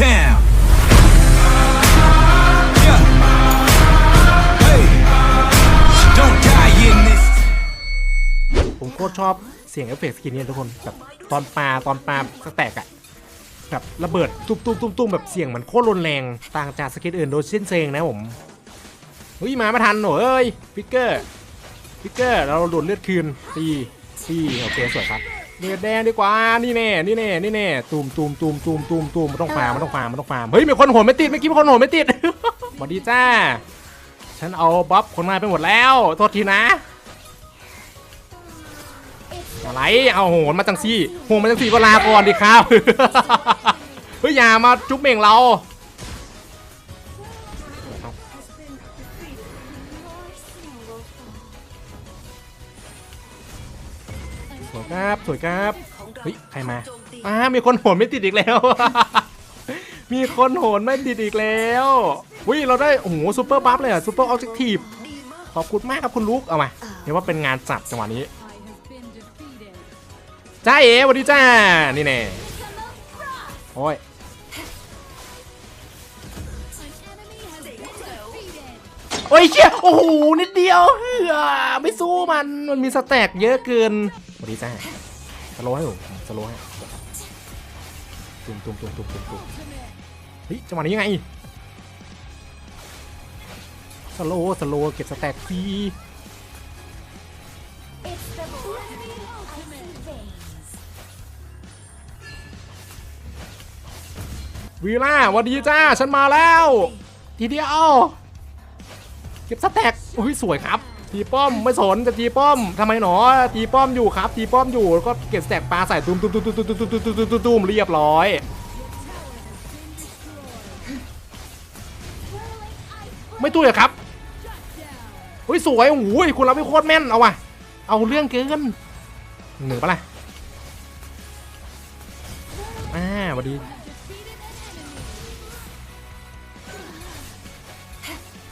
town. ผมโคตรชอบเสียงเอฟเฟกต์สกินเนี่ยทุกคนแบบตอนปลาตอนปลาสแตกอะแบบระเบิดตุ้มตุ้มตุ้มตุ้มแบบเสียงมันโคตรรุนแรงต่างจากสก็นอื่นโดยเส้นเซงนะผมเฮ้ยมาไม่ทันหนูเอ้ยฟิกเกอร์ฟิกเกอร์เราหลุดเลือดคืนตีตีโอเคสวยครับ เลือดแดงดีกว่านี่แน่นี่แน่นี่แน่ตูมตูมตูมตูมตูมตูมมันต้องฟาร์มมันต้องฟาร์มมันต้องฟาร์มเฮ้ยมีคนโหนไม่ติดเมื่อกี้มีคนโหนไม่ติดสวัสดีจ้า ฉันเอาบ๊อบคนมาไปหมดแล้ว โทษทีนะอะไรเอาโหนมาจังซี่โหนมาจังซี่เวลาก่อนดิครับเฮ้ยอย่ามาจุ๊บเม่งเรา สวยครับสวยครับเฮ้ยใครมาอ่ามีคนโหนไม่ติดอีกแล้ว มีคนโหนไม่ติดอีกแล้วอุ้ยเราได้โอ้โหซูเปอร์บัฟเลยอะซูเปอร์ออบเจกทีฟขอบคุณมากครับคุณลูกเอามาเรียกว่าเป็นงานจัดจังหวะนี้จ้าเอ๋สวัสดีจ้า นี่แน่โอ้ยโอ้ยเชี่ยโอ้โหนิดเดียวเฮ้ยไม่สู้มันมันมีสแต็กเยอะเกิน สวัสดีจ้าสโลให้ผมสโลให้ตุ้มตุ้มตุ้มตุ้มตุ้มตุ้มเฮ้ยจังหวะนี้ยังไงสโลสโลเก็บสแต็กฟรีวีล่าวัสดีจ้า ฉันมาแล้ว ทีเดียว เก็บสแต็กอุ้ย สวยครับ ทีป้อมไม่สนจะทีป้อมทำไมหนอทีป้อมอยู่ครับทีป้อมอยู่แล้วก็เก็บสแตกปลาใส่ตุ้มตุ้มตุ้มตุ้มตุ้มตุ้มตุ้มตุ้มตุ้มตุ้มตุ้มเรียบร้อยไม่ตู้เหรอครับอุ้ยสวยโอ้ยคุณรับไม่โคตรแม่นเอาว่ะเอาเรื่องเกินเหนือปะล่ะอ่าสวัสดี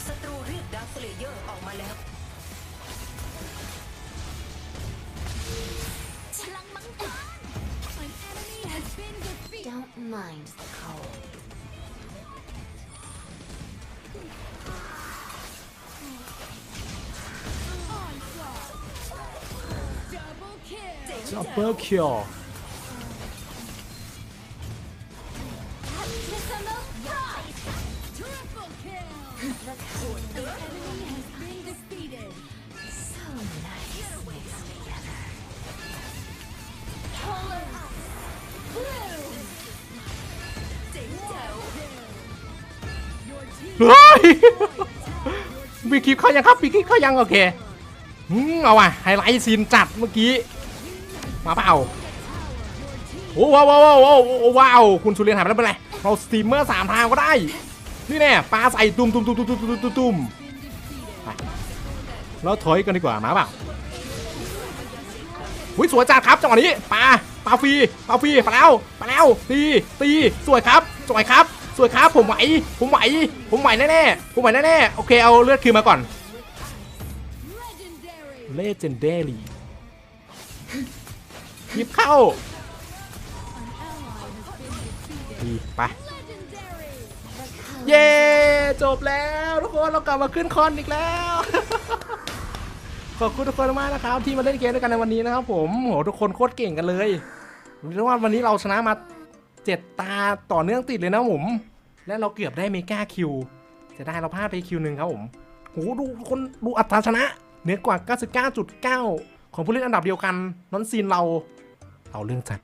ศัตรูเรียกดาร์คเลเยอร์ออกมาแล้ว Mind the cold. Double kill. Triple kill. เฮ้ยมีคลิปเขายังครับมีคลิปเขายังโอเคเอาว่ะไฮไลท์ซีนจัดเมื่อกี้ มาเปล่าโอ้ว้าวว้าวว้าวว้าวคุณสุเรียนหายไปแล้วเป็นไรเราสตรีมเมอร์สามทางก็ได้ นี่แน่ปลาใส่ตุ้มตุ้มตุ้มตุ้มตุ้มตุ้มตุ้มตุ้มแล้วถอยกันดีกว่ามาเปล่าอุ้ยสวยจัดครับจังหวะนี้ปลาปลาฟรีปลาฟรีไปแล้วไปแล้วตีตีสวยครับสวยครับ สวยครับผมไหวผมไหวผมไหวแน่ๆผมไหวแน่ๆโอเคเอาเลือดคืนมาก่อน Legendary หยิบเข้าดีไปเย้จบแล้วทุกคนเรากลับมาขึ้นคอนอีกแล้วขอบคุณทุกคนมากนะครับที่มาเล่นเกมด้วยกันในวันนี้นะครับผมโหทุกคนโคตรเก่งกันเลยเรียกว่าวันนี้เราชนะมา เจ็ดตาต่อเนื่องติดเลยนะผม และเราเกือบได้เมกาคิวจะได้เราพลาดไปคิวหนึ่งครับผมโหดูคนดูอัตราชนะเหนือกว่า 99.9 ของผู้เล่นอันดับเดียวกันนอนซีนเรา เอาเรื่องจัด